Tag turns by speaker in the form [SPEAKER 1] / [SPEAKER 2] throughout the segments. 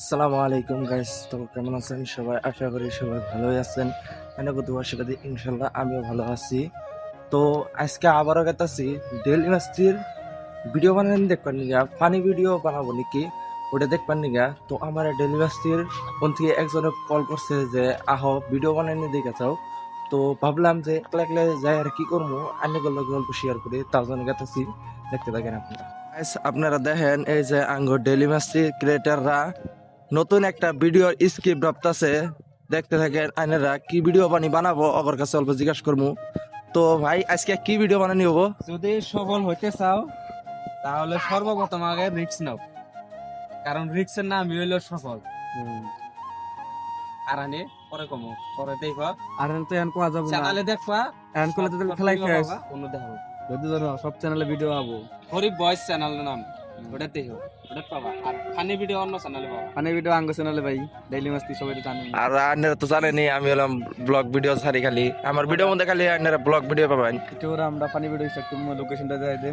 [SPEAKER 1] আসসালামু আলাইকুম গাইস তো কেমন আছেন সবাই? আশা করি সবাই ভালোই আছেন। কত আশীর্বাদে ইনশাল্লাহ আমিও ভালো আছি। তো আজকে আবারও গেতাছি ডেলি মাস্তির ভিডিও বানান দেখবেন নিগা। ফানি ভিডিও বানাবো নাকি? ওটা দেখবেন নিগা। তো আমার ডেলি মাস্তির কোন থেকে একজনে কল করছে যে, আহ ভিডিও বানানি দেখে চাও তো ভাবলাম যে, একলা একলা যাই আর কি করব? আন্নে গল্প শেয়ার করি তার জন্য গেতাছি দেখতে থাকেন আপনারা। আপনারা দেখেন এই যে আঙ্গ ডেলি মাস্তি ক্রিয়েটাররা নতুন একটা ভিডিওর স্ক্রিপ্ট ভাবতাছে। দেখতে থাকেন আইনেরা কি ভিডিও বানি বানাবো? ওর কাছে অল্প জিজ্ঞাসা করব তো ভাই আজকে কি ভিডিও বানানি হব?
[SPEAKER 2] যদি সফল হইতে চাও তাহলে সর্বপ্রথম আগে রিক্স নাও। কারণ রিক্সের নামই হইল সফল। আর আনে পরে কমো। পরে দেখো
[SPEAKER 3] আর তো এখন কোয়া যাব না।
[SPEAKER 2] চ্যানেলে দেখবা
[SPEAKER 3] এখন করলে তো খেলাই শেষ
[SPEAKER 2] অন্য দেখাবো।
[SPEAKER 3] যদি সব চ্যানেলে ভিডিও আবো।
[SPEAKER 2] গরিব বয়স চ্যানেল নাম। ওটা দেখো ওটা পাবা আর ফানি ভিডিও অন্য চ্যানেলে পাবা
[SPEAKER 3] ভিডিও আঙ্গ চ্যানেলে ভাই ডেইলি মাস্তি সবাই তো জানেন
[SPEAKER 1] আর আইনেরা তো জানেনি আমি হলাম ব্লগ ভিডিও ছাড়ি খালি। আমার ভিডিওর মধ্যে খালি আইনেরা ব্লগ ভিডিও পাবেন।
[SPEAKER 3] একটু আমরা পানি ভিডিও স্টার্ট করব লোকেশনটা যাই দে।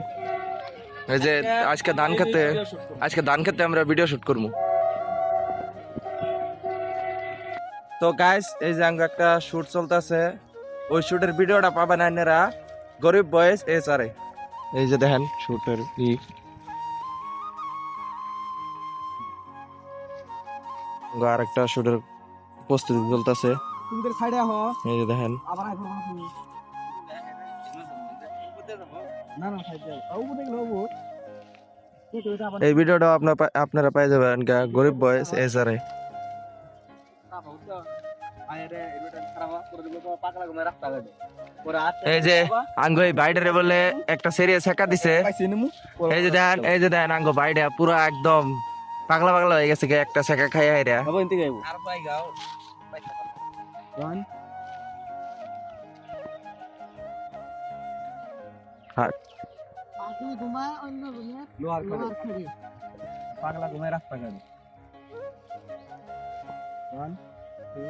[SPEAKER 1] এই যে আজকে ধান খেতে আজকে ধান খেতে আমরা ভিডিও শুট করব। তো গাইস এই যে আঙ্গ একটা শুট চলতেছে। ওই শুটের ভিডিওটা পাবেন গরিব বয়েস এ। সারে এই যে দেখেন শুটের ই আর একটা শুটের প্রস্তুতি চলতেছে। এই যে দেখেন। এই ভিডিওটা আপনার আপনারা পাই যাবেন গরিব বয়েস এ। সারে এই যে আঙ্গ এই বাইডারে বলে একটা সিরিয়াস হ্যাকা দিছে। এই যে দেখেন এই যে দেখেন আঙ্গ বাইডা পুরো একদম পাগলা পাগলা হয়ে গেছে গে, একটা শেখা খাই আইরা
[SPEAKER 3] আবার ইনতে গাইবো
[SPEAKER 2] আর পাই গাও
[SPEAKER 3] ওয়ান
[SPEAKER 4] পাখি ঘুমায় অন্য রুমে
[SPEAKER 3] লোহার
[SPEAKER 4] লোহার খাড়ি
[SPEAKER 3] পাগলা ঘুমায় রাস্তা গাড়ি ওয়ান টু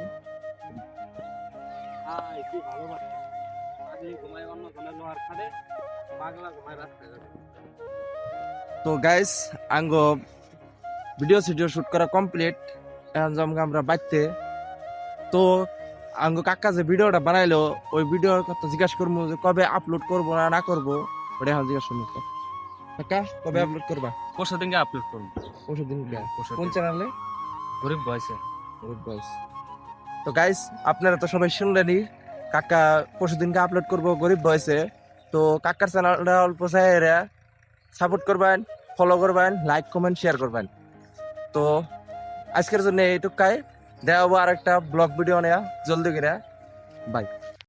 [SPEAKER 2] আই কি ভালো বাড়ি পাগলি ঘুমায় অন্য চ্যানেল লোহার খাদে পাগলা ঘুমায় রাস্তায় যাবে
[SPEAKER 1] তো গাইস আঙ্গ ভিডিও সিডিও শুট করা কমপ্লিট এখন জমকে আমরা বাইতে তো আঙ্গ কাকা যে ভিডিওটা বানাইলো ওই ভিডিওর কথা জিজ্ঞাসা করব যে কবে আপলোড করব না না করব ওটা এখন জিজ্ঞাসা করব কাকা কবে আপলোড করবা?
[SPEAKER 2] পরশু দিনকে আপলোড করুন
[SPEAKER 1] পরশু দিন। কোন চ্যানেলে
[SPEAKER 2] গরিব বয়সে
[SPEAKER 1] Good boys. তো গাইস আপনারা তো সবাই শুনলেনই কাকা পরশু দিনকে আপলোড করব গরিব বয়সে তো কাকার চ্যানেলটা অল্প চাইরা সাপোর্ট করবেন ফলো করবেন লাইক কমেন্ট শেয়ার করবেন। তো আজকের জন্য এইটুকাই দেওয়া আর একটা ব্লগ ভিডিও নেয়া। জলদি করে। বাই